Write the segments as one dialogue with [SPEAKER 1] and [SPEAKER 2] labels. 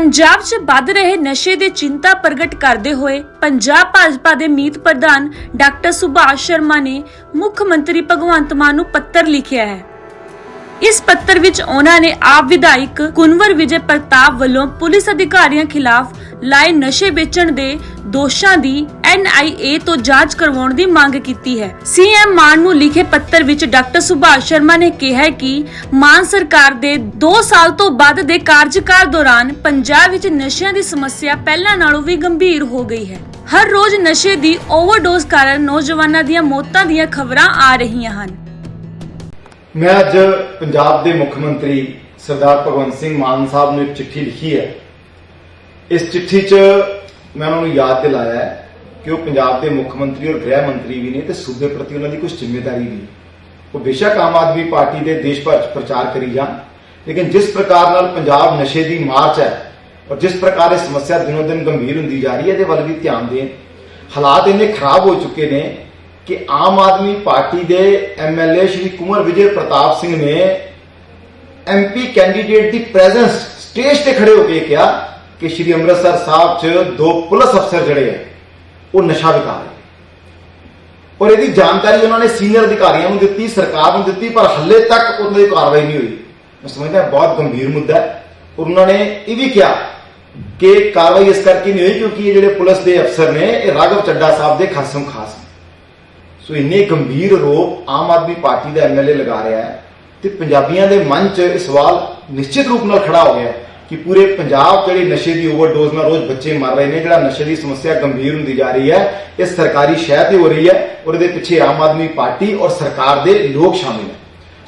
[SPEAKER 1] ਪੰਜਾਬ 'ਚ ਵੱਧ ਰਹੇ ਨਸ਼ੇ ਦੀ ਚਿੰਤਾ ਪ੍ਰਗਟ ਕਰਦੇ ਹੋਏ ਪੰਜਾਬ ਭਾਜਪਾ ਦੇ ਮੀਤ ਪ੍ਰਧਾਨ ਡਾਕਟਰ ਸੁਭਾਸ਼ ਸ਼ਰਮਾ ਨੇ ਮੁੱਖ ਮੰਤਰੀ ਭਗਵੰਤ ਮਾਨ ਨੂੰ ਪੱਤਰ ਲਿਖਿਆ ਹੈ। ਇਸ ਪੱਤਰ ਵਿੱਚ ਉਹਨਾਂ ਨੇ ਆਪ ਵਿਧਾਇਕ ਕੁਨਵਰ ਵਿਜੇ ਪ੍ਰਤਾਪ ਵੱਲੋਂ ਪੁਲਿਸ ਅਧਿਕਾਰੀਆਂ ਖਿਲਾਫ ਲਾਏ ਨਸ਼ੇ ਵੇਚਣ ਦੇ ਦੋਸ਼ਾਂ ਦੀ ਐਨਆਈਏ ਤੋਂ ਜਾਂਚ ਕਰਵਾਉਣ ਦੀ ਮੰਗ ਕੀਤੀ ਹੈ। ਸੀਐਮ ਮਾਨ ਨੂੰ ਲਿਖੇ ਪੱਤਰ ਵਿੱਚ ਡਾਕਟਰ ਸੁਭਾਸ਼ ਸ਼ਰਮਾ ਨੇ ਕਿਹਾ ਕਿ ਮਾਨ ਸਰਕਾਰ ਦੇ 2 ਸਾਲ ਤੋਂ ਵੱਧ ਦੇ ਕਾਰਜਕਾਲ ਦੌਰਾਨ ਪੰਜਾਬ ਵਿੱਚ ਨਸ਼ਿਆਂ ਦੀ ਸਮੱਸਿਆ ਪਹਿਲਾਂ ਨਾਲੋਂ ਵੀ ਗੰਭੀਰ ਹੋ ਗਈ ਹੈ। ਹਰ ਰੋਜ਼ ਨਸ਼ੇ ਦੀ ਓਵਰਡੋਜ਼ ਕਾਰਨ ਨੌਜਵਾਨਾਂ ਦੀਆਂ ਮੌਤਾਂ ਦੀਆਂ ਖਬਰਾਂ ਆ ਰਹੀਆਂ ਹਨ।
[SPEAKER 2] ਮੈਂ ਅੱਜ ਪੰਜਾਬ ਦੇ ਮੁੱਖ ਮੰਤਰੀ ਸਰਦਾਰ ਭਗਵੰਤ ਸਿੰਘ ਮਾਨ ਸਾਹਿਬ ਨੂੰ ਇੱਕ ਚਿੱਠੀ ਲਿਖੀ ਹੈ। ਇਸ ਚਿੱਠੀ 'ਚ ਮੈਂ ਉਹਨਾਂ ਨੂੰ ਯਾਦ ਦਿਲਾਇਆ ਹੈ ਕਿ ਉਹ ਪੰਜਾਬ ਦੇ ਮੁੱਖ ਮੰਤਰੀ ਔਰ ਗ੍ਰਹਿ ਮੰਤਰੀ ਵੀ ਨੇ ਤੇ ਸੂਬੇ ਪ੍ਰਤੀ ਉਹਨਾਂ ਦੀ ਕੁਝ ਜ਼ਿੰਮੇਵਾਰੀ ਵੀ। ਉਹ ਬੇਸ਼ੱਕ ਆਮ ਆਦਮੀ ਪਾਰਟੀ ਦੇ ਦੇਸ਼ ਭਰ 'ਚ ਪ੍ਰਚਾਰ ਕਰੀ ਜਾਣ, ਲੇਕਿਨ ਜਿਸ ਪ੍ਰਕਾਰ ਨਾਲ ਪੰਜਾਬ ਨਸ਼ੇ ਦੀ ਮਾਰਚ ਹੈ ਔਰ ਜਿਸ ਪ੍ਰਕਾਰ ਇਹ ਸਮੱਸਿਆ ਦਿਨੋ ਦਿਨ ਗੰਭੀਰ ਹੁੰਦੀ ਜਾ ਰਹੀ ਹੈ, ਇਹਦੇ ਵੱਲ ਵੀ ਧਿਆਨ ਦੇਣ। ਹਾਲਾਤ ਇੰਨੇ ਖਰਾਬ ਹੋ ਚੁੱਕੇ ਨੇ ਕਿ ਆਮ ਆਦਮੀ ਪਾਰਟੀ ਦੇ ਐਮਐਲਏ ਸ਼੍ਰੀ ਕੁਮਰ ਵਿਜੇ ਪ੍ਰਤਾਪ ਸਿੰਘ ਨੇ ਐਮਪੀ ਕੈਂਡੀਡੇਟ ਦੀ ਪ੍ਰੈਜ਼ੈਂਸ ਸਟੇਜ ਤੇ ਖੜੇ ਹੋ ਕੇ ਕਿਹਾ ਕਿ ਸ਼੍ਰੀ ਅੰਮ੍ਰਿਤਸਰ ਸਾਹਿਬ 'ਚ ਦੋ ਪੁਲਿਸ ਅਫਸਰ ਜਿਹੜੇ ਆ, ਉਹ ਨਸ਼ਾ ਵਿਕਾ ਰਹੇ ਔਰ ਇਹਦੀ ਜਾਣਕਾਰੀ ਉਹਨਾਂ ਨੇ ਸੀਨੀਅਰ ਅਧਿਕਾਰੀਆਂ ਨੂੰ ਦਿੱਤੀ, ਸਰਕਾਰ ਨੂੰ ਦਿੱਤੀ, ਪਰ ਹੱਲੇ ਤੱਕ ਉਹਨਾਂ ਦੀ ਕਾਰਵਾਈ ਨਹੀਂ ਹੋਈ। ਮੈਂ ਸਮਝਦਾ ਬਹੁਤ ਗੰਭੀਰ ਮੁੱਦਾ ਹੈ। ਔਰ ਉਹਨਾਂ ਨੇ ਇਹ ਵੀ ਕਿਹਾ ਕਿ ਕਾਰਵਾਈ ਇਸ ਕਰਕੇ ਨਹੀਂ ਹੋਈ ਕਿਉਂਕਿ ਇਹ ਜਿਹੜੇ ਪੁਲਿਸ ਦੇ ਅਫਸਰ ਨੇ, ਇਹ ਰਾਘਵ ਚੱਡਾ ਸਾਹਿਬ ਦੇ ਖਾਸਮ ਖਾਸ ਨੇ। ਸੋ ਇੰਨੇ ਗੰਭੀਰ ਆਰੋਪ ਆਮ ਆਦਮੀ ਪਾਰਟੀ ਦਾ ਐਮਐਲਏ ਲਗਾ ਰਿਹਾ ਹੈ ਤੇ ਪੰਜਾਬੀਆਂ ਦੇ ਮਨ 'ਚ ਇਹ ਸਵਾਲ ਨਿਸ਼ਚਿਤ ਰੂਪ ਨਾਲ ਖੜਾ ਹੋ ਗਿਆ ਹੈ ਕਿ ਪੂਰੇ ਪੰਜਾਬ ਜਿਹੜੇ ਨਸ਼ੇ ਦੀ ਓਵਰਡੋਜ਼ ਨਾਲ ਰੋਜ਼ ਬੱਚੇ ਮਰ ਰਹੇ ਨੇ, ਜਿਹੜਾ ਨਸ਼ੇ ਦੀ ਸਮੱਸਿਆ ਗੰਭੀਰ ਹੁੰਦੀ ਜਾ ਰਹੀ ਹੈ, ਇਹ ਸਰਕਾਰੀ ਸ਼ਹਿ ਤੇ ਹੋ ਰਹੀ ਹੈ, ਔਰ ਇਹਦੇ ਪਿੱਛੇ ਆਮ ਆਦਮੀ ਪਾਰਟੀ ਔਰ ਸਰਕਾਰ ਦੇ ਲੋਕ ਸ਼ਾਮਿਲ ਹੈ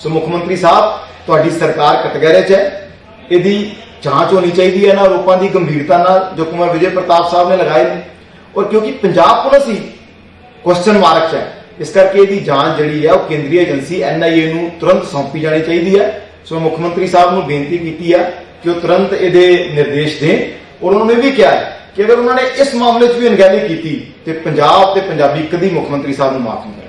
[SPEAKER 2] ਸੋ ਮੁੱਖ ਮੰਤਰੀ ਸਾਹਿਬ, ਤੁਹਾਡੀ ਸਰਕਾਰ ਕਟਗਰੇ 'ਚ ਹੈ, ਇਹਦੀ ਜਾਂਚ ਹੋਣੀ ਚਾਹੀਦੀ ਹੈ ਇਹਨਾਂ ਆਰੋਪਾਂ ਦੀ ਗੰਭੀਰਤਾ ਨਾਲ, ਜੋ ਕੁਮਾਰ ਵਿਜੇ ਪ੍ਰਤਾਪ ਸਾਹਿਬ ਨੇ ਲਗਾਏ ਨੇ। ਔਰ ਕਿਉਂਕਿ ਪੰਜਾਬ ਪੁਲਿਸ ਹੀ ਕੁਐਸਚਨ ਮਾਰਕ 'ਚ ਹੈ, ਇਸ ਕਰਕੇ ਇਹਦੀ ਜਾਂਚ ਜਿਹੜੀ ਹੈ, ਉਹ ਕੇਂਦਰੀ ਏਜੰਸੀ ਐਨਆਈਏ ਨੂੰ ਤੁਰੰਤ ਸੌਂਪੀ ਜਾਣੀ ਚਾਹੀਦੀ ਹੈ। ਸੋ ਮੁੱਖ ਮੰਤਰੀ ਸਾਹਿਬ ਨੂੰ ਬੇਨਤੀ ਕੀਤੀ ਹੈ ਕਿ ਉਹ ਤੁਰੰਤ ਇਹਦੇ ਨਿਰਦੇਸ਼ ਦੇਣ ਔਰ ਉਹਨਾਂ ਨੇ ਵੀ ਕਿਹਾ ਹੈ ਕਿ ਅਗਰ ਉਹਨਾਂ ਨੇ ਇਸ ਮਾਮਲੇ 'ਚ ਵੀ ਅਣਗਹਿਲੀ ਕੀਤੀ ਤੇ ਪੰਜਾਬ ਤੇ ਪੰਜਾਬੀ ਕਦੀ ਮੁੱਖ ਮੰਤਰੀ ਸਾਹਿਬ ਨੂੰ ਮਾਫ ਨਹੀਂ